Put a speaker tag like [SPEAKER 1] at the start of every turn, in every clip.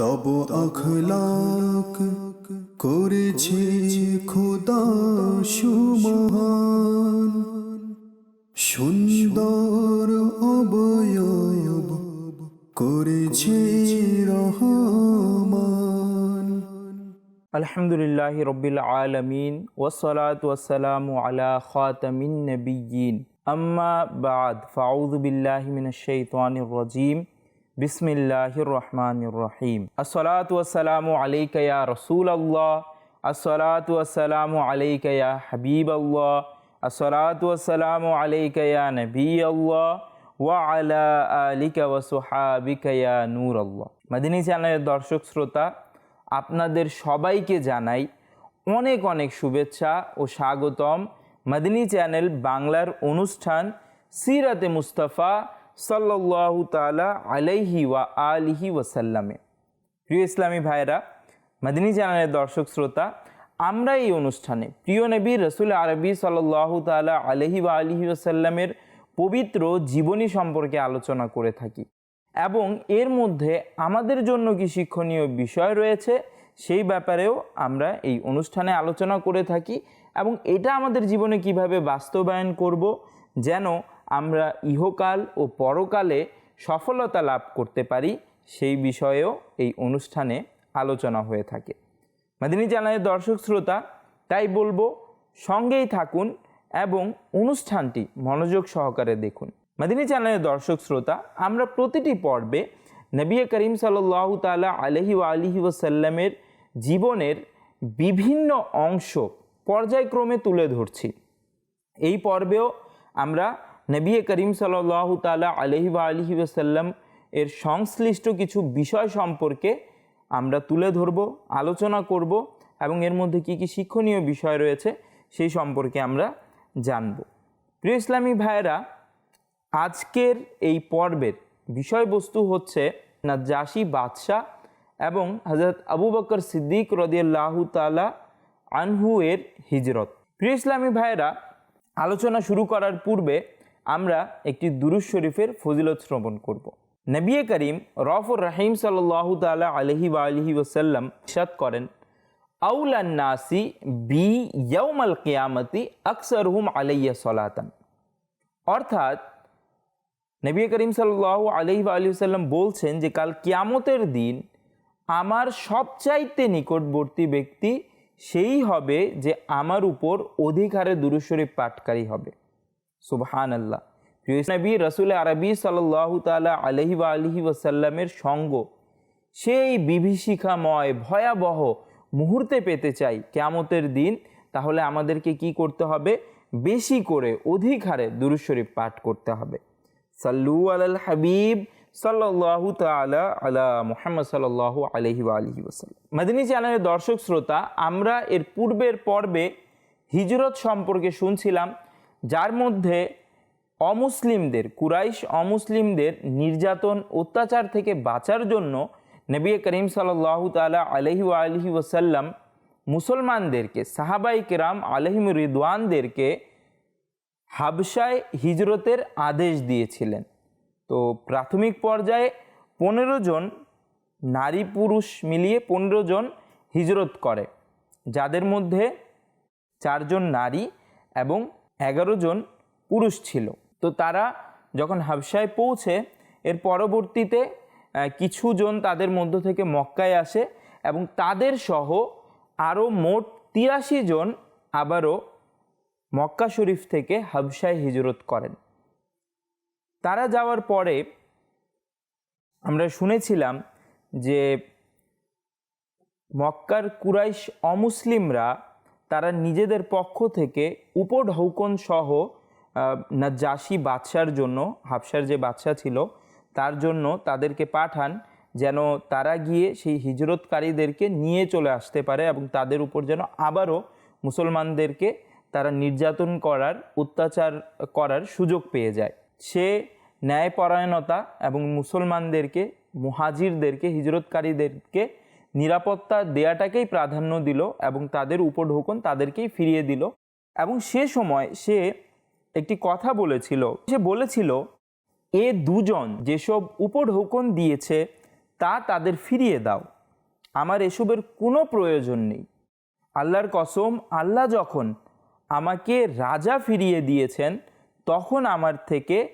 [SPEAKER 1] তব আখলাক করেছে খোদা সুমহান। সুন্দর অবয়ব করেছে রহমান।
[SPEAKER 2] আলহামদুলিল্লাহ রবিল আলমিন ওসলাত ওসালাম আলা খাতামিন নবীন আম্মা বাদ ফাউদ বিল্লাহ মিন শৈতানির রাজিম। বিসমিল্লাহির রহমানির রহিম আসসালাতু ওয়াসসালামু আলাইকা ইয়া রাসূলুল্লাহ। আসসালাতু ওয়াসসালামু আলাইকা ইয়া হাবিবাল্লাহ। আসসালাতু ওয়াসসালামু আলাইকা ইয়া ওয়া আলা আলিকা ওয়া সুহাবিকা ইয়া নূরাল্লাহ। মাদিনী চ্যানেলের দর্শক শ্রোতা, আপনাদের সবাইকে জানাই অনেক অনেক শুভেচ্ছা ও স্বাগতম মাদিনী চ্যানেল বাংলার অনুষ্ঠান সিরাতে মুস্তাফা সাল্লাল্লাহু তাআলা আলাইহি ওয়া আলিহি ওয়াসাল্লামে। প্রিয় ইসলামী ভাইরা মাদিনী চ্যানেলের দর্শক শ্রোতা, আমরা এই অনুষ্ঠানে প্রিয় নবী রসুল আরবি সাল্লাহ তালা আলহি বা আলহি ওসাল্লামের পবিত্র জীবনী সম্পর্কে আলোচনা করে থাকি এবং এর মধ্যে আমাদের জন্য কি শিক্ষণীয় বিষয় রয়েছে সেই ব্যাপারেও আমরা এই অনুষ্ঠানে আলোচনা করে থাকি এবং এটা আমাদের জীবনে কীভাবে বাস্তবায়ন করব, যেন আমরা ইহকাল ও পরকালে সফলতা লাভ করতে পারি, সেই বিষয়েও এই অনুষ্ঠানে আলোচনা হয়ে থাকে। মাদিনী চ্যানেলের দর্শক শ্রোতা, তাই বলব, সঙ্গেই থাকুন এবং অনুষ্ঠানটি মনোযোগ সহকারে দেখুন। মাদিনী চ্যানেলের দর্শক শ্রোতা, আমরা প্রতিটি পর্বে নবী করিম সাল্লাহ তালা আলহি আলিহি ওসাল্লামের জীবনের বিভিন্ন অংশ পর্যায়ক্রমে তুলে ধরছি। এই পর্বেও আমরা নবী করিম সাল্লাহ তালা আলহি বা আলহি ওসাল্লাম এর সংশ্লিষ্ট কিছু বিষয় সম্পর্কে আমরা তুলে ধরব, আলোচনা করব এবং এর মধ্যে কি কি শিক্ষণীয় বিষয় রয়েছে সেই সম্পর্কে আমরা জানব। প্রিয় ইসলামী ভাইয়েরা, আজকের এই পর্বের বিষয়বস্তু হচ্ছে নাজ্জাসি বাদশাহ এবং হজরত আবু বকর সিদ্দিক রদিয়াল্লাহু তালা আনহু এর হিজরত। প্রিয় ইসলামী ভাইয়েরা, আলোচনা শুরু করার পূর্বে আমরা একটি দুরুজ শরীফের ফজিলত শ্রবণ করব। নবী করিম রফুর রাহিম সাল্লাহ তালা আলহি বা আলহি ওসাল্লাম সাত করেন আউলান্নাসি বি ইয়ৌমাল কেয়ামতি আকসর হুম আলাইয়া সলাতান। অর্থাৎ নবী করিম সাল্লাহ আলহি বা আলহি সাল্লাম বলছেন যে, কাল কিয়ামতের দিন আমার সবচাইতে নিকটবর্তী ব্যক্তি সেই হবে যে আমার উপর অধিকারে দুরুশরীফ পাঠকারী হবে। সুবহান আল্লাহ নবী, রসুল আরবি সাল্লাহ তালা আলহি বা আলহি ওসাল্লামের সঙ্গ সেই বিভীষিকাময়, ভয়াবহ মুহূর্তে পেতে চাই কেয়ামতের দিন। তাহলে আমাদেরকে কি করতে হবে? বেশি করে অধিক হারে দুরুশরীফ পাঠ করতে হবে। সাল্লু আল হাবিব সাল্লাহ তালা আলা মুহাম্মদ সাল্লাহ আলহি আলহি ওসাল্লাম মাদিনী চ্যানেলের দর্শক শ্রোতা, আমরা এর পূর্বের পর্বে হিজরত সম্পর্কে শুনছিলাম। যার মধ্যে অমুসলিমদের, কুরাইশ অমুসলিমদের নির্যাতন, অত্যাচার থেকে বাঁচার জন্য নবী করিম সাল্লাহ তালা আলহি আলহি ওসাল্লাম মুসলমানদেরকে সাহাবাই কেরাম আলহিম রিদওয়ানদেরকে হাবসায় হিজরতের আদেশ দিয়েছিলেন। তো প্রাথমিক পর্যায়ে পনেরো জন নারী পুরুষ মিলিয়ে পনেরো জন হিজরত করে, যাদের মধ্যে চারজন নারী এবং এগারো জন পুরুষ ছিল। তো তারা যখন হাবসায় পৌঁছে, এর পরবর্তীতে কিছু জন তাদের মধ্য থেকে মক্কায় আসে এবং তাদের সহ আরও মোট তিরাশি জন আবারও মক্কা শরীফ থেকে হাবসায় হিজরত করেন। তারা যাওয়ার পরে আমরা শুনেছিলাম যে মক্কার কুরাইশ অমুসলিমরা তারা নিজেদের পক্ষ থেকে উপঢৌকন সহ নাজ্জাসি বাদশার জন্য হাফসার যে বাদশা ছিল, তার জন্য তাদেরকে পাঠান, যেন তারা গিয়ে সেই হিজরতকারীদেরকে নিয়ে চলে আসতে পারে এবং তাদের উপর যেন আবারও মুসলমানদেরকে তারা নির্যাতন করার, অত্যাচার করার সুযোগ পেয়ে যায়। সে ন্যায়পরায়ণতা এবং মুসলমানদেরকে, মুহাজিরদেরকে, হিজরতকারীদেরকে নিরাপত্তা দেয়াটাকেই প্রাধান্য দিল এবং তাদের উপঢৌকন তাদেরকেই ফিরিয়ে দিল। এবং সে সময় সে একটি কথা বলেছিল। সে বলেছিল, এ দুজন যেসব উপঢৌকন দিয়েছে, তা তাদের ফিরিয়ে দাও। আমার এসবের কোনো প্রয়োজন নেই। আল্লাহর কসম, আল্লাহ যখন আমাকে রাজা ফিরিয়ে দিয়েছেন, তখন আমার থেকে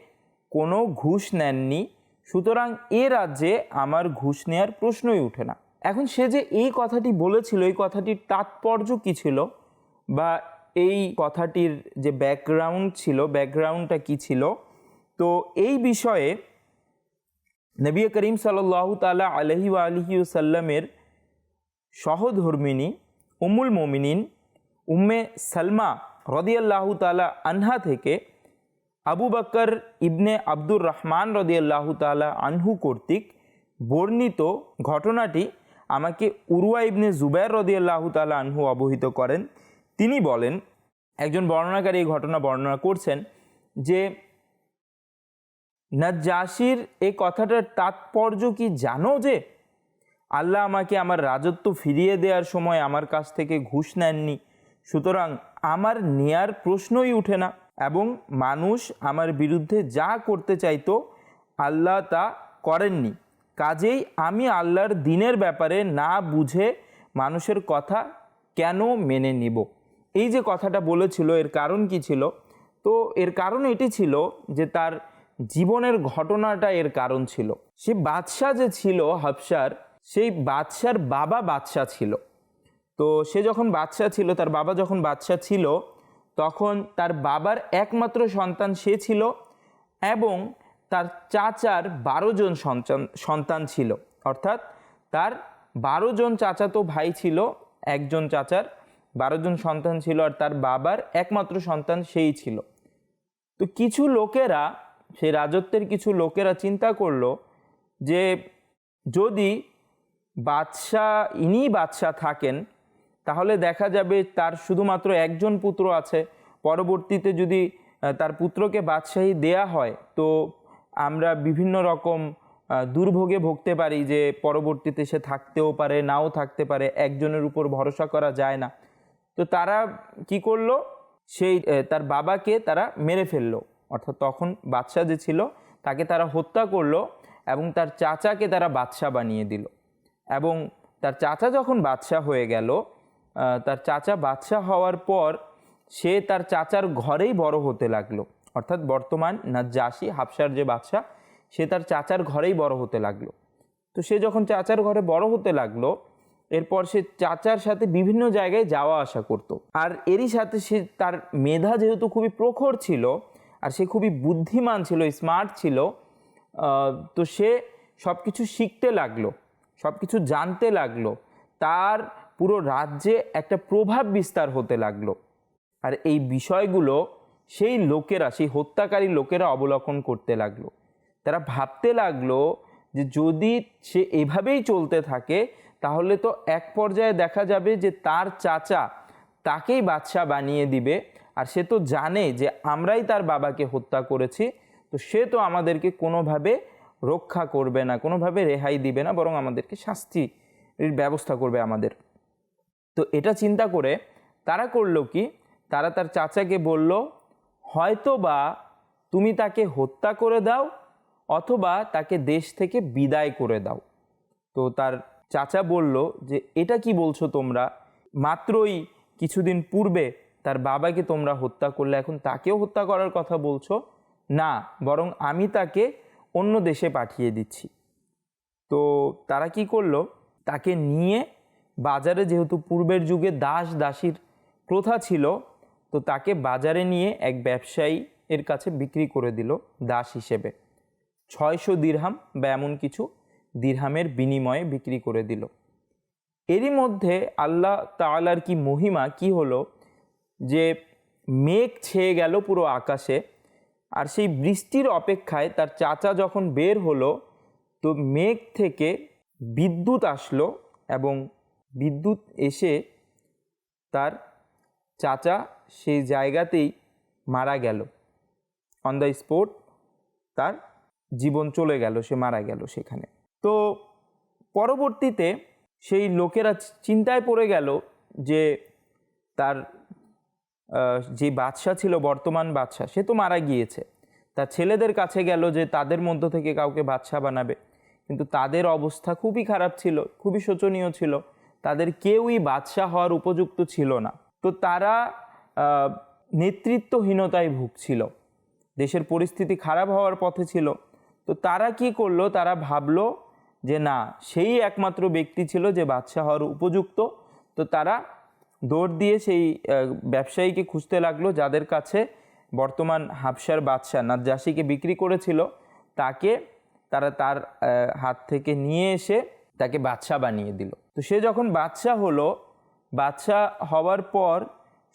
[SPEAKER 2] কোনো ঘুষ নেননি। সুতরাং এ রাজ্যে আমার ঘুষ নেওয়ার প্রশ্নই ওঠে না। এখন সে যে এই কথাটি বলেছিল, এই কথাটির তাৎপর্য কী ছিল? বা এই কথাটির যে ব্যাকগ্রাউন্ড ছিল ব্যাকগ্রাউন্ডটা কী ছিল? তো এই বিষয়ে নবী করিম সাল্লাহ তালা আলহি আলহি সাল্লামের সহধর্মিনী উমুল মোমিনিন উম্মে সালমা রদিয়াল্লাহু তালা আনহা থেকে আবু বকর ইবনে আব্দুর রহমান রদিয়াল্লাহু তালা আনহু কর্তৃক বর্ণিত ঘটনাটি আমাকে উরুয়া ইবনে জুবাইর রদিয়াল্লাহু তালা আনহু অবহিত করেন। তিনি বলেন, একজন বর্ণনাকারী এই ঘটনা বর্ণনা করছেন যে, নাজ্জাসির এই কথাটার তাৎপর্য কি জানো যে, আল্লাহ আমাকে আমার রাজত্ব ফিরিয়ে দেওয়ার সময় আমার কাছ থেকে ঘুষ নেননি। সুতরাং আমার নেয়ার প্রশ্নই উঠে না এবং মানুষ আমার বিরুদ্ধে যা করতে চাইতো, আল্লাহ তা করেননি। কাজেই আমি আল্লাহর দিনের ব্যাপারে না বুঝে মানুষের কথা কেন মেনে নিব? এই যে কথাটা বলেছিল, এর কারণ কি ছিল? তো এর কারণ এটি ছিল যে তার জীবনের ঘটনাটা এর কারণ ছিল। সে বাদশাহ যে ছিল হাফসার সেই বাদশার বাবা বাদশাহ ছিল। তো সে যখন বাদশাহ ছিল, তার বাবা যখন বাদশাহ ছিল, তখন তার বাবার একমাত্র সন্তান সে ছিল এবং তার চাচার বারো জন সন্তান সন্তান ছিল। অর্থাৎ তার বারো জন চাচাতো ভাই ছিল, একজন চাচার বারো জন সন্তান ছিল আর তার বাবার একমাত্র সন্তান সেই ছিল। তো কিছু লোকেরা, সেই রাজত্বের কিছু লোকেরা চিন্তা করল যে যদি বাদশাহ, ইনি বাদশাহ থাকেন, তাহলে দেখা যাবে তার শুধুমাত্র একজন পুত্র আছে। পরবর্তীতে যদি তার পুত্রকে বাদশাহী দেয়া হয়, তো আমরা বিভিন্ন রকম দুর্ভোগে ভুগতে পারি যে পরবর্তীতে সে থাকতেও পারে, নাও থাকতে পারে, একজনের উপর ভরসা করা যায় না। তো তারা কি করল? সেই তার বাবাকে তারা মেরে ফেলল। অর্থাৎ তখন বাদশাহ যে ছিল, তাকে তারা হত্যা করল এবং তার চাচাকে তারা বাদশাহ বানিয়ে দিল। এবং তার চাচা যখন বাদশাহ হয়ে গেল তার চাচা বাদশাহ হওয়ার পর সে তার চাচার ঘরেই বড় হতে লাগল। অর্থাৎ বর্তমান নাজ্জাসি, হাফসার যে বাদশাহ, সে তার চাচার ঘরেই বড় হতে লাগল। তো সে যখন চাচার ঘরে বড় হতে লাগল, এরপর সে চাচার সাথে বিভিন্ন জায়গায় যাওয়া আসা করত। আর এরই সাথে সে তার মেধা যেহেতু খুবই প্রখর ছিল, আর সে খুবই বুদ্ধিমান ছিল স্মার্ট ছিল তো সে সব কিছু শিখতে লাগল সব কিছু জানতে লাগল। তার পুরো রাজ্যে একটা প্রভাব বিস্তার হতে লাগল। আর এই বিষয়গুলো সেই লোকেরা, সেই হত্যাকারী লোকেরা অবলোকন করতে লাগল। তারা ভাবতে লাগল যে যদি সে এভাবেই চলতে থাকে, তাহলে তো এক পর্যায়ে দেখা যাবে যে তার চাচা তাকেই বাদশাহ বানিয়ে দিবে। আর সে তো জানে যে আমরাই তার বাবাকে হত্যা করেছি, তো সে তো আমাদেরকে কোনোভাবে রক্ষা করবে না, কোনোভাবে রেহাই দিবে না, বরং আমাদেরকে শাস্তির ব্যবস্থা করবে আমাদের। তো এটা চিন্তা করে তারা করল কি? তারা তার চাচাকে বলল হয়তো বা তুমি তাকে হত্যা করে দাও অথবা তাকে দেশ থেকে বিদায় করে দাও। তো তার চাচা বলল যে, এটা কি বলছো তোমরা? মাত্রই কিছুদিন পূর্বে তার বাবাকে তোমরা হত্যা করলে, এখন তাকেও হত্যা করার কথা বলছো? না, বরং আমি তাকে অন্য দেশে পাঠিয়ে দিচ্ছি। তো তারা কি করল? তাকে নিয়ে বাজারে যেহেতু পূর্বের যুগে দাস দাসীর প্রথা ছিল তো তাকে বাজারে নিয়ে এক ব্যবসায়ী এর কাছে বিক্রি করে দিল দাস হিসেবে। ছয়শো দিরহাম বা এমন কিছু দিরহামের বিনিময়ে বিক্রি করে দিল। এরই মধ্যে আল্লাহ তাআলার কি মহিমা, কি হলো? যে মেঘ ছেয়ে গেল পুরো আকাশে আর সেই বৃষ্টির অপেক্ষায় তার চাচা যখন বের হলো, তো মেঘ থেকে বিদ্যুৎ আসলো এবং বিদ্যুৎ এসে তার চাচা সেই জায়গাতেই মারা গেল। অন দ্য স্পট তার জীবন চলে গেল, সে মারা গেল সেখানে। তো পরবর্তীতে সেই লোকেরা চিন্তায় পড়ে গেল যে তার যে বাদশাহ ছিল, বর্তমান বাদশাহ, সে তো মারা গিয়েছে। তার ছেলেদের কাছে গেল যে তাদের মধ্য থেকে কাউকে বাদশাহ বানাবে। কিন্তু তাদের অবস্থা খুবই খারাপ ছিল, খুবই শোচনীয় ছিল। তাদের কেউই বাদশাহ হওয়ার উপযুক্ত ছিল না। তো তারা নেতৃত্বহীনতায় ভুগছিল। দেশের পরিস্থিতি খারাপ হওয়ার পথে ছিল। তো তারা কি করল? তারা ভাবলো যে না, সেই একমাত্র ব্যক্তি ছিল যে বাদশাহ হওয়ার উপযুক্ত। তো তারা দৌড় দিয়ে সেই ব্যবসায়ীকে খুঁজতে লাগল যাদের কাছে বর্তমান হাফসার বাদশাহ নাজ্জাসিকে বিক্রি করেছিল। তাকে তারা তার হাত থেকে নিয়ে এসে তাকে বাদশাহ বানিয়ে দিল। তো সে যখন বাদশাহ হলো, বাদশাহ হওয়ার পর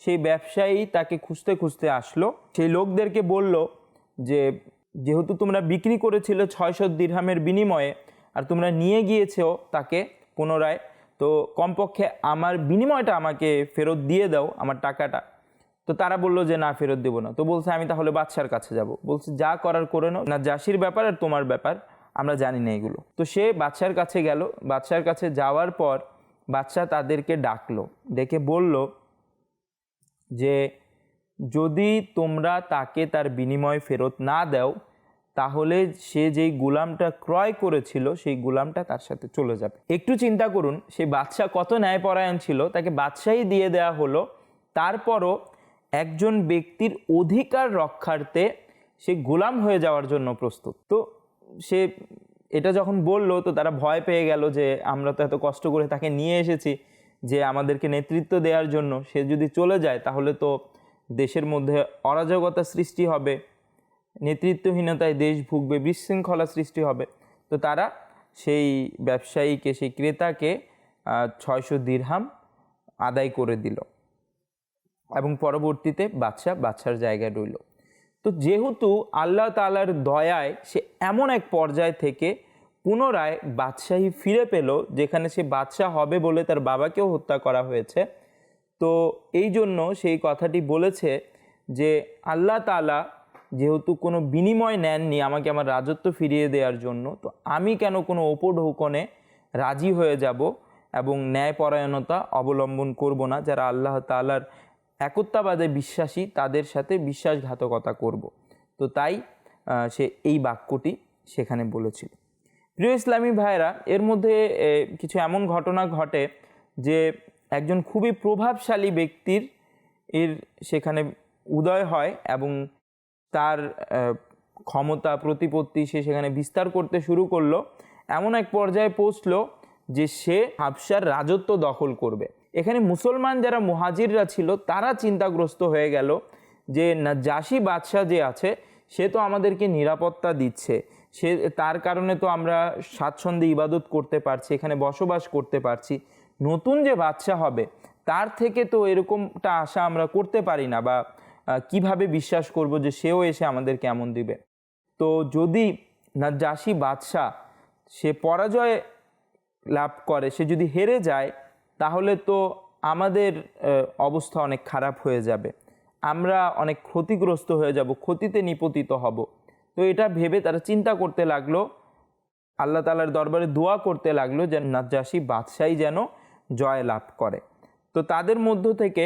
[SPEAKER 2] সেই ব্যবসায়ী তাকে খুঁজতে খুঁজতে আসলো। সেই লোকদেরকে বলল যে, যেহেতু তোমরা বিক্রি করেছিলে ছয়শো দিরহামের বিনিময়ে আর তোমরা নিয়ে গিয়েছো তাকে পুনরায়, তো কমপক্ষে আমার বিনিময়টা আমাকে ফেরত দিয়ে দাও, আমার টাকাটা। তো তারা বলল যে, না, ফেরত দেবো না। তো বলছে, আমি তাহলে বাদশার কাছে যাব। বলছে, যা করার করে নাও। না, জাসির ব্যাপার আর তোমার ব্যাপার, আমরা জানি না এগুলো। তো সে বাদশার কাছে গেল। বাদশার কাছে যাওয়ার পর বাদশা তাদেরকে ডাকলো, ডেকে বলল যে যদি তোমরা তাকে তার বিনিময় ফেরত না দাও, তাহলে সে যেই গুলামটা ক্রয় করেছিল, সেই গুলামটা তার সাথে চলে যাবে। একটু চিন্তা করুন সেই বাদশাহ কত ন্যায়পরায়ণ ছিল, তাকে বাদশাহী দিয়ে দেওয়া হলো, তারপরও একজন ব্যক্তির অধিকার রক্ষার্থে সে গোলাম হয়ে যাওয়ার জন্য প্রস্তুত। তো সে এটা যখন বলল, তো তারা ভয় পেয়ে গেল যে আমরা তো এত কষ্ট করে তাকে নিয়ে এসেছি। যে আমাদেরকে নেতৃত্ব দেওয়ার জন্য সে যদি চলে যায়, তাহলে তো দেশের মধ্যে অরাজকতা সৃষ্টি হবে, নেতৃত্বহীনতায় দেশ ভুগবে, বিশৃঙ্খলা সৃষ্টি হবে। তো তারা সেই ব্যবসায়ীকে, সেই ক্রেতাকে ছয়শো দিরহাম আদায় করে দিল এবং পরবর্তীতে বাচ্চা বাচ্চার জায়গায় রইল। তো যেহেতু আল্লাহ তালার দয়ায় সে এমন এক পর্যায় থেকে পুনরায় বাদশাহী ফিরে পেল, যেখানে সে বাদশাহ হবে বলে তার বাবাকেও হত্যা করা হয়েছে। তো এই জন্য সেই কথাটি বলেছে যে, আল্লাহ তালা যেহেতু কোনো বিনিময় নেননি আমাকে আমার রাজত্ব ফিরিয়ে দেওয়ার জন্য, তো আমি কেন কোনো ওপঢৌকনে রাজি হয়ে যাব এবং ন্যায়পরায়ণতা অবলম্বন করব না, যারা আল্লাহ তালার একত্বাবাদে বিশ্বাসী, তাদের সাথে বিশ্বাসঘাতকতা করব। তো তাই সে এই বাক্যটি সেখানে বলেছিল। প্রিয় ইসলামী ভাইরা এর মধ্যে কিছু এমন ঘটনা ঘটে যে একজন খুবই প্রভাবশালী ব্যক্তির এর সেখানে উদয় হয় এবং তার ক্ষমতা, প্রতিপত্তি সে সেখানে বিস্তার করতে শুরু করল। এমন এক পর্যায়ে পৌঁছল যে সে হাবসার রাজত্ব দখল করবে। এখানে মুসলমান যারা মুহাজিররা ছিল, তারা চিন্তাগ্রস্ত হয়ে গেল যে নাজাসি বাদশাহ যে আছে, সে তো আমাদেরকে নিরাপত্তা দিচ্ছে। সে, তার কারণে তো আমরা স্বাচ্ছন্দ্যে ইবাদত করতে পারছি, এখানে বসবাস করতে পারছি। নতুন যে বাচ্চা হবে, তার থেকে তো এরকমটা আশা আমরা করতে পারি না বা কীভাবে বিশ্বাস করব যে সেও এসে আমাদের কেমন দিবে। তো যদি নাজ্জাসি বাদশাহ, সে পরাজয় লাভ করে, সে যদি হেরে যায়, তাহলে তো আমাদের অবস্থা অনেক খারাপ হয়ে যাবে। আমরা অনেক ক্ষতিগ্রস্ত হয়ে যাব, ক্ষতিতে নিপতিত হব। তো এটা ভেবে তারা চিন্তা করতে লাগল। আল্লাহ তালার দরবারে দোয়া করতে লাগল যে নাজ্জাসি বাদশাহী যেন জয় লাভ করে। তো তাদের মধ্য থেকে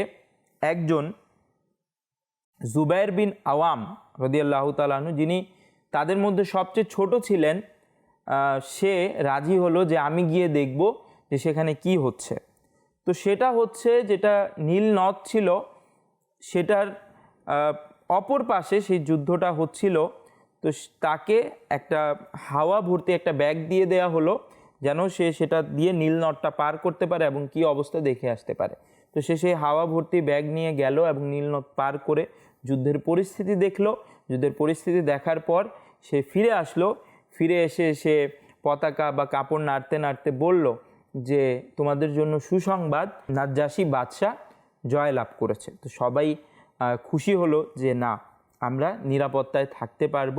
[SPEAKER 2] একজন জুবাইর বিন আওয়াম রদিয়াল্লাহ তালাহনু যিনি তাদের মধ্যে সবচেয়ে ছোট ছিলেন সে রাজি হলো যে আমি গিয়ে দেখব যে সেখানে কি হচ্ছে। তো সেটা হচ্ছে যেটা নীল নদ ছিল, সেটার অপর পাশে সেই যুদ্ধটা হচ্ছিল তো তাকে একটা হাওয়া ভর্তি একটা ব্যাগ দিয়ে দেয়া হলো যেন সে সেটা দিয়ে নীল নদটা পার করতে পারে এবং কি অবস্থা দেখে আসতে পারে। তো সে সেই হাওয়া ভর্তি ব্যাগ নিয়ে গেল এবং নীল নদ পার করে যুদ্ধের পরিস্থিতি দেখল। যুদ্ধের পরিস্থিতি দেখার পর সে ফিরে আসলো। ফিরে এসে সে পতাকা বা কাপড় নাড়তে নাড়তে বলল যে, তোমাদের জন্য সুসংবাদ, নাজ্জাসী বাদশাহ জয় লাভ করেছে। তো সবাই খুশি হলো যে, না। আমরা নিরাপত্তায় থাকতে পারব।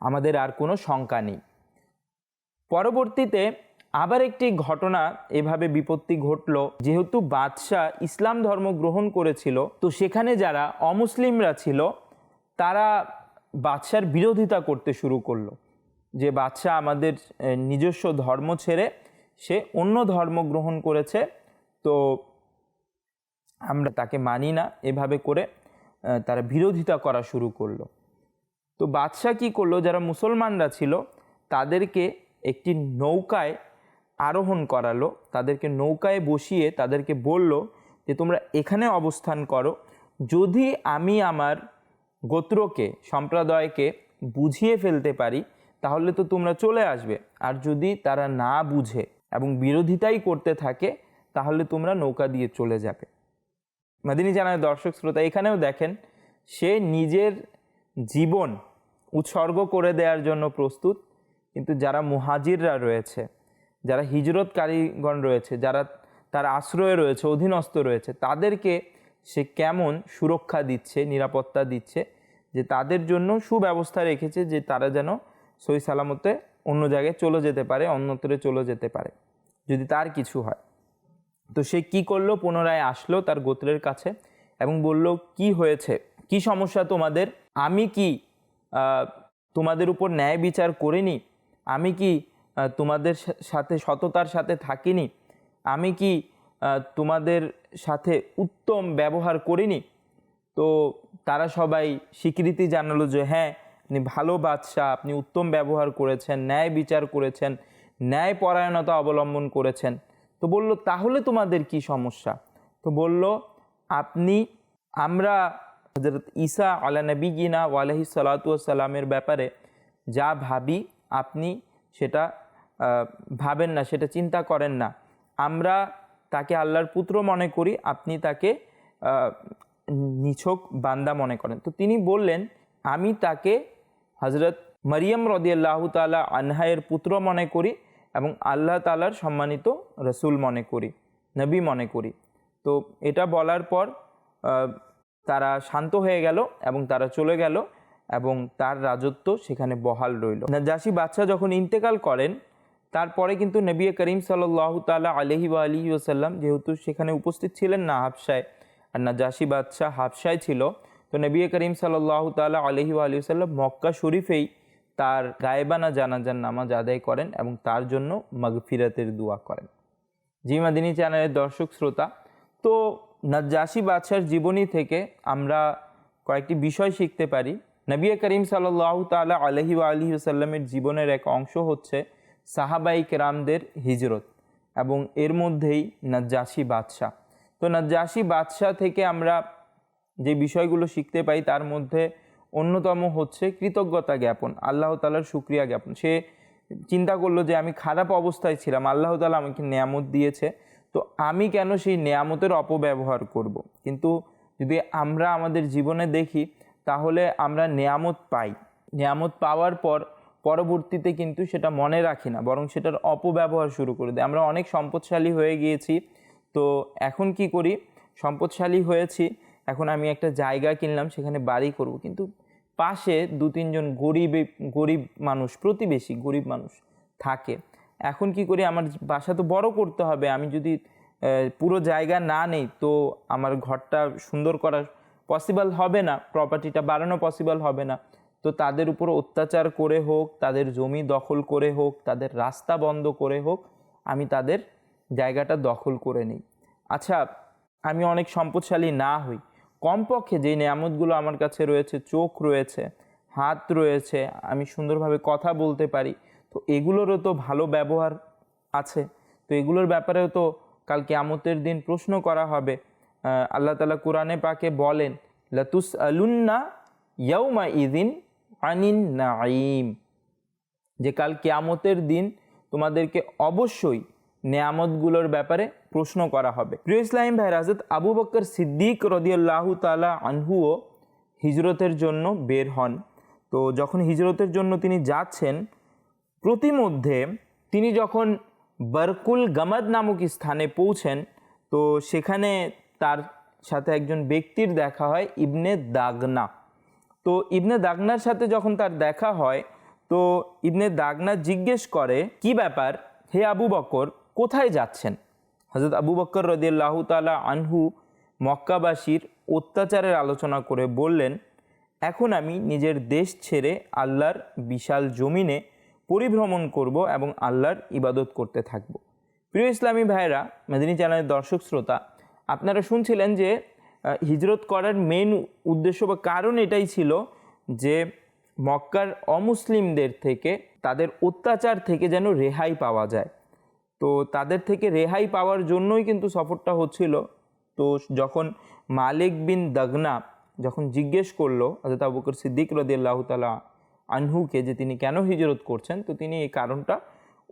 [SPEAKER 2] আমাদের আর কোনো শঙ্কা নেই। পরবর্তীতে আবার একটি ঘটনা এভাবে বিপত্তি ঘটল। যেহেতু বাদশাহ ইসলাম ধর্ম গ্রহণ করেছিল, তো সেখানে যারা অমুসলিমরা ছিল, তারা বাদশার বিরোধিতা করতে শুরু করল। যে বাদশাহ আমাদের নিজস্ব ধর্ম ছেড়ে সে অন্য ধর্ম গ্রহণ করেছে, তো আমরা তাকে মানি না। এভাবে করে তারা বিরোধিতা করা শুরু করল। তো বাদশাহ কী করল? যারা মুসলমানরা ছিল, তাদেরকে একটি নৌকায় আরোহণ করালো। তাদেরকে নৌকায় বসিয়ে তাদেরকে বলল যে, তোমরা এখানে অবস্থান করো। যদি আমি আমার গোত্রকে, সম্প্রদায়কে বুঝিয়ে ফেলতে পারি, তাহলে তো তোমরা চলে আসবে। আর যদি তারা না বুঝে এবং বিরোধিতাই করতে থাকে, তাহলে তোমরা নৌকা দিয়ে চলে যাবে। মাদিনী জানায় দর্শক শ্রোতা, এখানেও দেখেন, সে নিজের জীবন উৎসর্গ করে দেওয়ার জন্য প্রস্তুত, কিন্তু যারা মুহাজিররা রয়েছে, যারা হিজরতকারীগণ রয়েছে, যারা তার আশ্রয়ে রয়েছে, অধীনস্থ রয়েছে, তাদেরকে সে কেমন সুরক্ষা দিচ্ছে, নিরাপত্তা দিচ্ছে, যে তাদের জন্য সুব্যবস্থা রেখেছে যে তারা যেন সই সালামতে অন্য জায়গায় চলে যেতে পারে, অন্যত্রে চলে যেতে পারে। যদি তার কিছু হয়। তো সে কি করল? পুনরায় আসলো তার গোত্রের কাছে এবং বলল, কি হয়েছে? কি সমস্যা তোমাদের? আমি কি তোমাদের উপর ন্যায় বিচার করিনি? আমি কি তোমাদের সাথে, সততার সাথে থাকিনি? আমি কি তোমাদের সাথে উত্তম ব্যবহার করিনি? তো তারা সবাই স্বীকৃতি জানালো যে হ্যাঁ আপনি ভালো বাদশাহ, আপনি উত্তম ব্যবহার করেছেন, ন্যায় বিচার করেছেন ন্যায় পরায়ণতা অবলম্বন করেছেন। তো বলল, তাহলে তোমাদের কি সমস্যা? তো বলল, আপনি, আমরা হজরত ঈসা আলা নবী গিনা ওয়ালাহি সালাতামের ব্যাপারে যা ভাবি, আপনি সেটা ভাবেন না, সেটা চিন্তা করেন না। আমরা তাকে আল্লাহর পুত্র মনে করি, আপনি তাকে নিছক বান্দা মনে করেন। তো তিনি বললেন, আমি তাকে হজরত মারিয়াম রদিয়াল্লাহ তালা আনহায়ের পুত্র মনে করি এবং আল্লাহ তালার সম্মানিত রসুল মনে করি, নবী মনে করি। তো এটা বলার পর তারা শান্ত হয়ে গেল এবং তারা চলে গেল এবং তার রাজত্ব সেখানে বহাল রইল। নাজাসি বাদশাহ যখন ইন্তেকাল করেন, তারপরে কিন্তু নবী করিম সাল্লাহ তালা আলহি বা আলী ওসাল্লাম যেহেতু সেখানে উপস্থিত ছিলেন না হাফসায়, আর নাজাসি বাদশাহ হাফসায় ছিল, তো নবী করিম সাল্লাহ তালা আলহি আলী সাল্লাম মক্কা শরীফেই তার গায়েবানা জানাজার নামাজ আদায় করেন এবং তার জন্য মাগফিরাতের দোয়া করেন। জিমাদিনী চ্যানেলের দর্শক শ্রোতা, তো নাজ্জাসি বাদশার জীবনী থেকে আমরা কয়েকটি বিষয় শিখতে পারি। নবিয়া করিম সাল্লাহ তালা আলহি আলহি সাল্লামের জীবনের এক অংশ হচ্ছে সাহাবাই কেরামদের হিজরত এবং এর মধ্যেই নাজ্জাসি বাদশাহ। তো নাজ্জাসি বাদশাহ থেকে আমরা যে বিষয়গুলো শিখতে পাই তার মধ্যে অন্যতম হচ্ছে কৃতজ্ঞতা জ্ঞাপন, আল্লাহ তালার সুক্রিয়া জ্ঞাপন। সে চিন্তা করল যে আমি খারাপ অবস্থায় ছিলাম, আল্লাহ তালা আমাকে নেয়ামত দিয়েছে, তো আমি কেন সেই নেয়ামতের অপব্যবহার করব। কিন্তু যদি আমরা আমাদের জীবনে দেখি, তাহলে আমরা নেয়ামত পাই। নেয়ামত পাওয়ার পর পরবর্তীতে কিন্তু সেটা মনে রাখি না, বরং সেটার অপব্যবহার শুরু করে দেয় আমরা অনেক সম্পদশালী হয়ে গিয়েছি, তো এখন কি করি? সম্পদশালী হয়েছি, এখন আমি একটা জায়গা কিনলাম, সেখানে বাড়ি করব। কিন্তু পাশে দু তিনজন গরিব গরিব মানুষ, প্রতিবেশী গরিব মানুষ থাকে। এখন কি করি? আমার বাসা তো বড় করতে হবে। আমি যদি পুরো জায়গা না নেই, তো আমার ঘরটা সুন্দর করা পসিবল হবে না। প্রপার্টিটা বাড়ানো পসিবল হবে না। তো তাদের উপর অত্যাচার করে হোক, তাদের জমি দখল করে হোক, তাদের রাস্তা বন্ধ করে হোক, আমি তাদের জায়গাটা দখল করে নিই। আচ্ছা আমি অনেক সম্পদশালী না হই। কমপক্ষে যেই নিয়ামতগুলো আমার কাছে রয়েছে, চোখ রয়েছে, হাত রয়েছে, আমি সুন্দরভাবে কথা বলতে পারি, তো এগুলোরও তো ভালো ব্যবহার আছে। তো এগুলোর ব্যাপারেও তো কাল কেয়ামতের দিন প্রশ্ন করা হবে। আল্লাহ তালা কোরআনে পাকে বলেন লাতুস আলুন্না ইয়াউমা ইদিন আনিন নাইম যে কাল কেয়ামতের দিন তোমাদেরকে অবশ্যই নেয়ামতগুলোর ব্যাপারে প্রশ্ন করা হবে। প্রিয় ইসলাম ভাই রাজত আবু বক্কর সিদ্দিক রদিয়াল্লাহু তালা আনহুও হিজরতের জন্য বের হন। তো যখন হিজরতের জন্য তিনি যাচ্ছেন, প্রতিমধ্যে তিনি যখন বরকুল গামাদ নামক স্থানে পৌঁছেন, তো সেখানে তার সাথে একজন ব্যক্তির দেখা হয়, ইবনে দাগনা। তো ইবনে দাগনার সাথে যখন তার দেখা হয়, তো ইবনে দাগনা জিজ্ঞেস করে, কি ব্যাপার? হে আবু বকর কোথায় যাচ্ছেন? হজরত আবু বকর রদিয়াল্লাহু তালা আনহু মক্কাবাসীর অত্যাচারের আলোচনা করে বললেন, এখন আমি নিজের দেশ ছেড়ে আল্লাহর বিশাল জমিনে পরিভ্রমণ করব এবং আল্লাহর ইবাদত করতে থাকব। প্রিয় ইসলামী ভাইরা মেদিনী চ্যানেলের দর্শক শ্রোতা, আপনারা শুনছিলেন যে হিজরত করার মেন উদ্দেশ্য বা কারণ এটাই ছিল যে, মক্কার অমুসলিমদের থেকে, তাদের অত্যাচার থেকে যেন রেহাই পাওয়া যায়। তো তাদের থেকে রেহাই পাওয়ার জন্যই কিন্তু সফরটা হচ্ছিল। তো যখন মালিক বিন দাগনা যখন জিজ্ঞেস করল হজরত আবু বকর সিদ্দিক রদিয়াল্লাহ তালা আনহুকে যে তিনি কেন হিজরত করছেন, তো তিনি এই কারণটা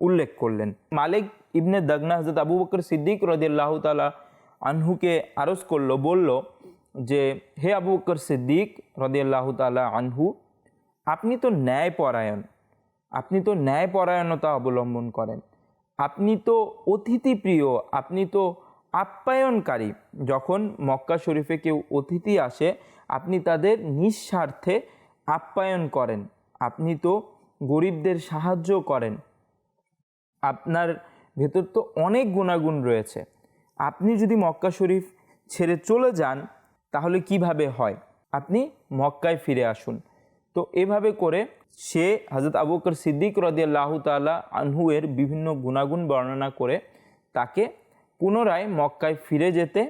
[SPEAKER 2] উল্লেখ করলেন। মালিক ইবনে দগনা হজরত আবু বকর সিদ্দিক রদিয়াল্লাহ তালা আনহুকে আরজ করল, বলল যে, হে আবু বকর সিদ্দিক রদিয়াল্লাহ তালা আনহু, আপনি তো ন্যায়পরায়ণ। আপনি তো ন্যায়পরায়ণতা অবলম্বন করেন। আপনি তো অতিথি প্রিয়, আপনি তো আপ্যায়নকারী। যখন মক্কা শরীফে কেউ অতিথি আসে, আপনি তাদের নিঃস্বার্থে আপ্যায়ন করেন। আপনি তো গরিবদের সাহায্য করেন। আপনার ভেতর তো অনেক গুণাগুণ রয়েছে। আপনি যদি মক্কা শরীফ ছেড়ে চলে যান, তাহলে কীভাবে হয়? আপনি মক্কায় ফিরে আসুন। তো এভাবে করে সে হজরত আবু বকর সিদ্দিক রদিয়াল্লাহ তালা আনহুয়ের বিভিন্ন গুণাগুণ বর্ণনা করে তাকে পুনরায় মক্কায় ফিরে যেতে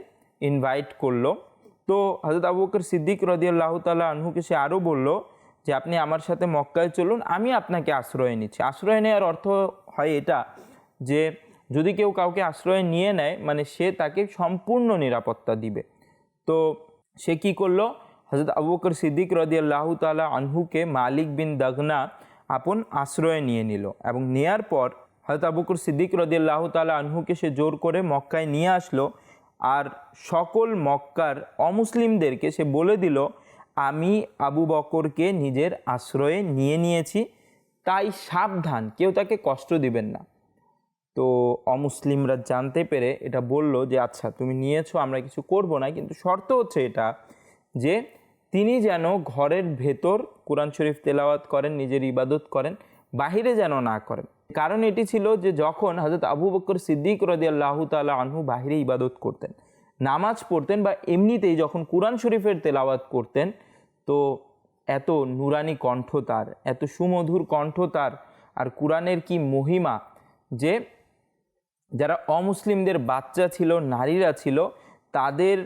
[SPEAKER 2] ইনভাইট করল। তো হজরত আবু বকর সিদ্দিক রদিয়াল্লাহ তালা আনহুকে সে আরও বলল যে, আপনি আমার সাথে মক্কায় চলুন, আমি আপনাকে আশ্রয় নিচ্ছি। আশ্রয় নেওয়ার অর্থ হয় এটা যে, যদি কেউ কাউকে আশ্রয় নিয়ে নেয় মানে সে তাকে সম্পূর্ণ নিরাপত্তা দিবে। তো সে কি করল? হজরত আবু বকর সিদ্দিক রদিয়াল্লাহ তালা আনহুকে মালিক বিন দাগনা আপন আশ্রয়ে নিয়ে নিল এবং নেয়ার পর হজরত আবু বকর সিদ্দিক রদিয়াল্লাহ তালা আনহুকে সে জোর করে মক্কায় নিয়ে আসলো আর সকল মক্কার অমুসলিমদেরকে সে বলে দিল, আমি আবু বকরকে নিজের আশ্রয়ে নিয়ে নিয়েছি, তাই সাবধান, কেউ তাকে কষ্ট দিবেন না। তো অমুসলিমরা জানতে পেরে এটা বলল যে আচ্ছা তুমি নিয়েছো, আমরা কিছু করব না। কিন্তু শর্ত হচ্ছে এটা যে তিনি যেন ঘরের ভেতর কোরআন শরীফ তেলাওয়াত করেন, নিজের ইবাদত করেন, বাহিরে যেন না করেন। কারণ এটি ছিল যে যখন হজরত আবু বকর সিদ্দিক রদি আল্লাহ আনহু বাহিরে ইবাদত করতেন, নামাজ পড়তেন বা এমনিতেই যখন কোরআন শরীফের তেলাওয়াত করতেন, তো এত নুরানি কণ্ঠ তার, এত সুমধুর কণ্ঠ তার আর কোরআনের কি মহিমা যে যারা অমুসলিমদের বাচ্চা ছিল, নারীরা ছিল, তাদের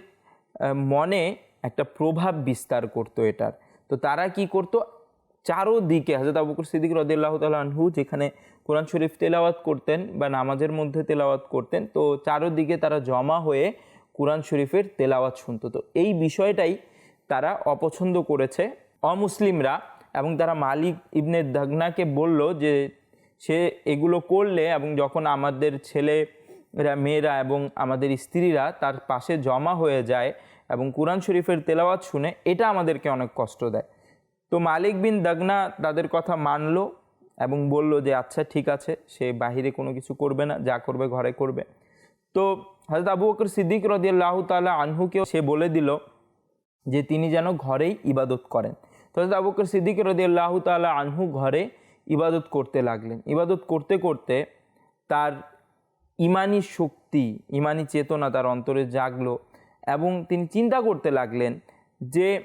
[SPEAKER 2] মনে একটা প্রভাব বিস্তার করতো এটার। তো তারা কি করতো? চারোদিকে হাজরত আবু বকর সিদ্দিক রদিল্লাহ তালহু যেখানে কোরআন শরীফ তেলাওয়াত করতেন বা নামাজের মধ্যে তেলাওয়াত করতেন, তো চারোদিকে তারা জমা হয়ে কোরআন শরীফের তেলাওয়াত শুনতো। তো এই বিষয়টাই তারা অপছন্দ করেছে অমুসলিমরা এবং তারা মালিক ইবনে দাগনাকে বলল যে সে এগুলো করলে এবং যখন আমাদের ছেলেরা, মেয়েরা এবং আমাদের স্ত্রীরা তার পাশে জমা হয়ে যায় এবং কোরআন শরীফের তেলাওয়াত শুনে এটা আমাদেরকে অনেক কষ্ট দেয়। তো মালিক বিন দাগনা তাদের কথা মানলো এবং বলল যে আচ্ছা ঠিক আছে, সে বাহিরে কোনো কিছু করবে না, যা করবে ঘরে করবে। তো হজরত আবু বকর সিদ্দিক রদিয়াল্লাহ তালা আনহুকেও সে বলে দিল যে, তিনি যেন ঘরেই ইবাদত করেন। তো হজরত আবু বকর সিদ্দিক রদিয়াল্লাহ তালা আনহু ঘরে ইবাদত করতে লাগলেন। ইবাদত করতে করতে তার ইমানি শক্তি, ইমানি চেতনা তার অন্তরে জাগলো। এবং তিনি চিন্তা করতে লাগলেন যে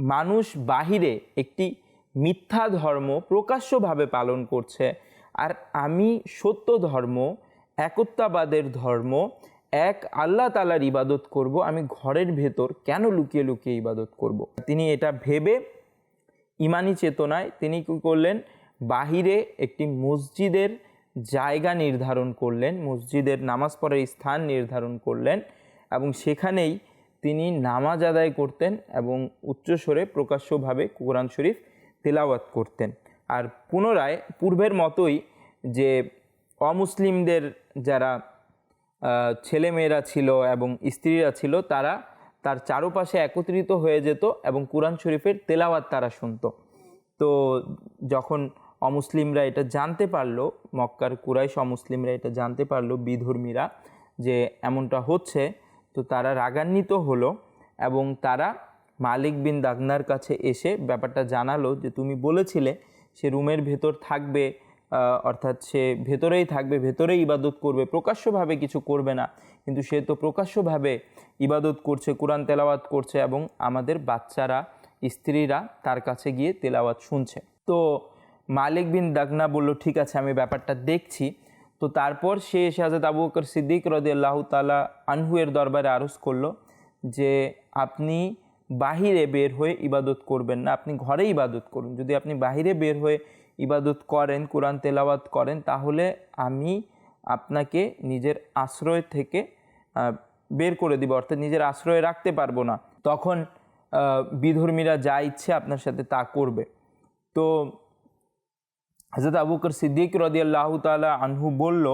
[SPEAKER 2] মানুষ বাহিরে একটি মিথ্যা ধর্ম প্রকাশ্যভাবে পালন করছে। আর আমি সত্য ধর্ম, একত্বাবাদের ধর্ম, এক আল্লাহ তালার ইবাদত করব, আমি ঘরের ভেতর কেন লুকিয়ে লুকিয়ে ইবাদত করব। তিনি এটা ভেবে ইমানি চেতনায় তিনি কী করলেন? বাহিরে একটি মসজিদের জায়গা নির্ধারণ করলেন, মসজিদের নামাজ পড়ার স্থান নির্ধারণ করলেন। এবং সেখানেই তিনি নামাজ আদায় করতেন এবং উচ্চস্বরে প্রকাশ্যভাবে কোরআন শরীফ তেলাওয়াত করতেন। আর পুনরায় পূর্বের মতোই যে অমুসলিমদের যারা ছেলেমেয়েরা ছিল এবং স্ত্রীরা ছিল, তারা তার চারপাশে একত্রিত হয়ে যেত এবং কোরআন শরীফের তেলাওয়াত তারা শুনত। তো যখন অমুসলিমরা এটা জানতে পারল, মক্কার কুরাইশ অমুসলিমরা এটা জানতে পারল, বিধর্মীরা, যে এমনটা হচ্ছে তো তারা রাগান্বিত হলো এবং তারা মালিক বিন দাগনার কাছে এসে ব্যাপারটা জানালো যে তুমি বলেছিলে সে রুমের ভেতর থাকবে অর্থাৎ সে ভেতরেই থাকবে, ভেতরেই ইবাদত করবে, প্রকাশ্যভাবে কিছু করবে না। কিন্তু সে তো প্রকাশ্যভাবে ইবাদত করছে, কোরআন তেলাওয়াত করছে এবং আমাদের বাচ্চারা, স্ত্রীরা তার কাছে গিয়ে তেলাওয়াত শুনছে। তো মালিক বিন দাগনা বলল, ঠিক আছে, আমি ব্যাপারটা দেখছি। তো তারপর সে এসে হাজরত আবু বকর সিদ্দিক রদি আল্লাহ তালা আনহুয়ের দরবারে আরজ করল যে, আপনি বাহিরে বের হয়ে ইবাদত করবেন না, আপনি ঘরে ইবাদত করুন। যদি আপনি বাহিরে বের হয়ে ইবাদত করেন, কোরআন তেলাওয়াত করেন, তাহলে আমি আপনাকে নিজের আশ্রয় থেকে বের করে দিব, অর্থাৎ নিজের আশ্রয়ে রাখতে পারব না। তখন বিধর্মীরা যা ইচ্ছে আপনার সাথে তা করবে। তো হজরত আবুকর সিদ্দিক রদিয়াল্লাহ তালা আনহু বলল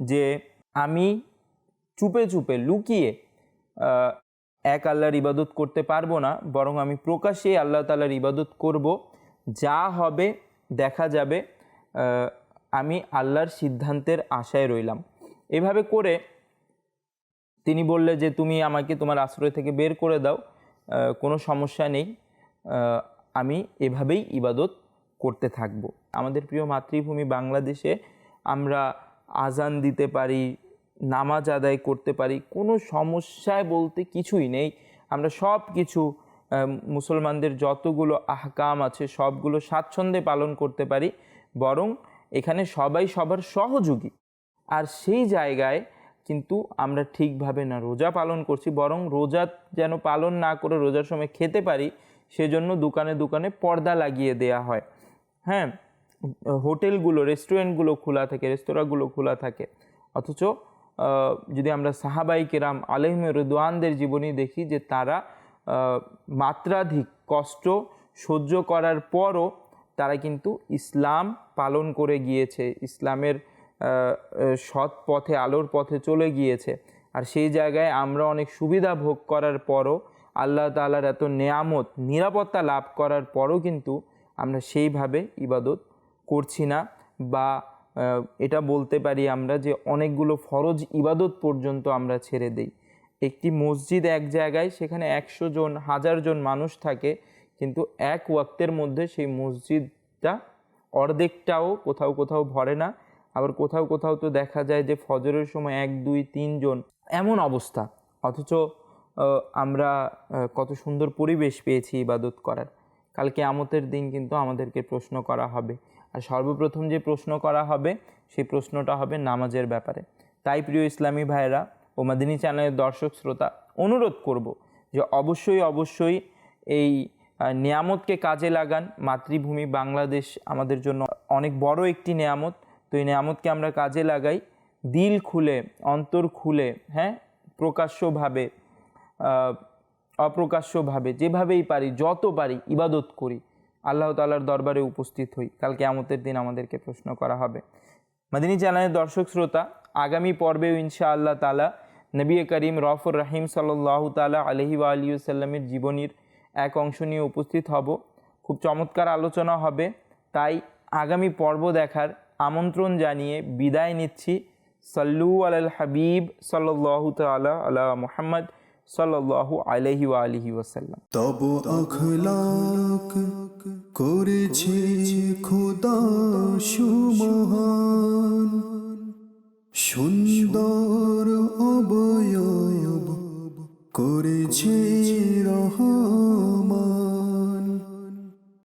[SPEAKER 2] যে, আমি চুপে চুপে লুকিয়ে এক আল্লাহর ইবাদত করতে পারব না, বরং আমি প্রকাশ্যে আল্লাহ তালার ইবাদত করব। যা হবে, দেখা যাবে আমি আল্লাহর সিদ্ধান্তের আশায় রইলাম। এভাবে করে তিনি বললে যে, তুমি আমাকে তোমার আশ্রয় থেকে বের করে দাও কোনো সমস্যা নেই আমি এভাবেই ইবাদত করতে থাকব। আমাদের প্রিয় মাতৃভূমি বাংলাদেশে আমরা আজান দিতে পারি, নামাজ আদায় করতে পারি, কোনো সমস্যায় বলতে কিছুই নেই। আমরা সব কিছু মুসলমানদের যতগুলো আহকাম আছে সবগুলো স্বাচ্ছন্দ্যে পালন করতে পারি, বরং এখানে সবাই সবার সহযোগী। আর সেই জায়গায় কিন্তু আমরা ঠিকভাবে না রোজা পালন করছি, বরং রোজা যেন পালন না করে রোজার সময় খেতে পারি, সেজন্য দোকানে দোকানে পর্দা লাগিয়ে দেয়া হয়। হ্যাঁ হোটেলগুলো, রেস্টুরেন্টগুলো খোলা থাকে, রেস্তোরাঁগুলো খোলা থাকে। অথচ যদি আমরা সাহাবাই কেরাম আলহিম রদওয়ানদের জীবনী দেখি যে তারা মাত্রাধিক কষ্ট সহ্য করার পরও তারা কিন্তু ইসলাম পালন করে গিয়েছে, ইসলামের সৎ পথে, আলোর পথে চলে গিয়েছে। আর সেই জায়গায় আমরা অনেক সুবিধা ভোগ করার পরও আল্লাহ তালার এত নেয়ামত, নিরাপত্তা লাভ করার পরও কিন্তু আমরা সেইভাবে ইবাদত করছি না বা এটা বলতে পারি আমরা যে অনেকগুলো ফরজ ইবাদত পর্যন্ত আমরা ছেড়ে দেই। একটি মসজিদ এক জায়গায়, সেখানে একশো জন, হাজার জন মানুষ থাকে, কিন্তু এক ওয়াক্তের মধ্যে সেই মসজিদটা অর্ধেকটাও কোথাও কোথাও ভরে না। আবার কোথাও কোথাও তো দেখা যায় যে ফজরের সময় এক, দুই তিনজন এমন অবস্থা। অথচ আমরা কত সুন্দর পরিবেশ পেয়েছি ইবাদত করার। কালকে আমতের দিন কিন্তু আমাদেরকে প্রশ্ন করা হবে। আর সর্বপ্রথম যে প্রশ্ন করা হবে, সেই প্রশ্নটা হবে নামাজের ব্যাপারে। তাই প্রিয় ইসলামী ভাইরা ও মাদিনী চ্যানেলের দর্শক শ্রোতা, অনুরোধ করব যে অবশ্যই অবশ্যই এই নিয়ামতকে কাজে লাগান। মাতৃভূমি বাংলাদেশ আমাদের জন্য অনেক বড় একটি নিয়ামত। তো এই নিয়ামতকে আমরা কাজে লাগাই। দিল খুলে, অন্তর খুলে হ্যাঁ প্রকাশ্যভাবে অপ্রকাশ্যভাবে, যেভাবেই পারি, যত পারি, ইবাদত করি, আল্লাহ তালার দরবারে উপস্থিত হই। কালকে আমতের দিন আমাদেরকে প্রশ্ন করা হবে। মাদিনী চ্যানেলের দর্শক শ্রোতা, আগামী পর্বেও ইনশা আল্লাহ তালা নবী করিম রফর রাহিম সাল্লাহ তালা আলহি আলিউসাল্লামের জীবনীর এক অংশ নিয়ে উপস্থিত হব। খুব চমৎকার আলোচনা হবে। তাই আগামী পর্ব দেখার আমন্ত্রণ জানিয়ে বিদায় নিচ্ছি। সাল্লু আল হাবিব সাল্লাহ তালা আলা মুহাম্মদ। সাল্লাহ আলহি আলিহি ওয়াসাল্লাম।
[SPEAKER 1] তব আখলাক করেছে খোদা সুমহান। সুন্দর অবয়ব করেছে রহমান।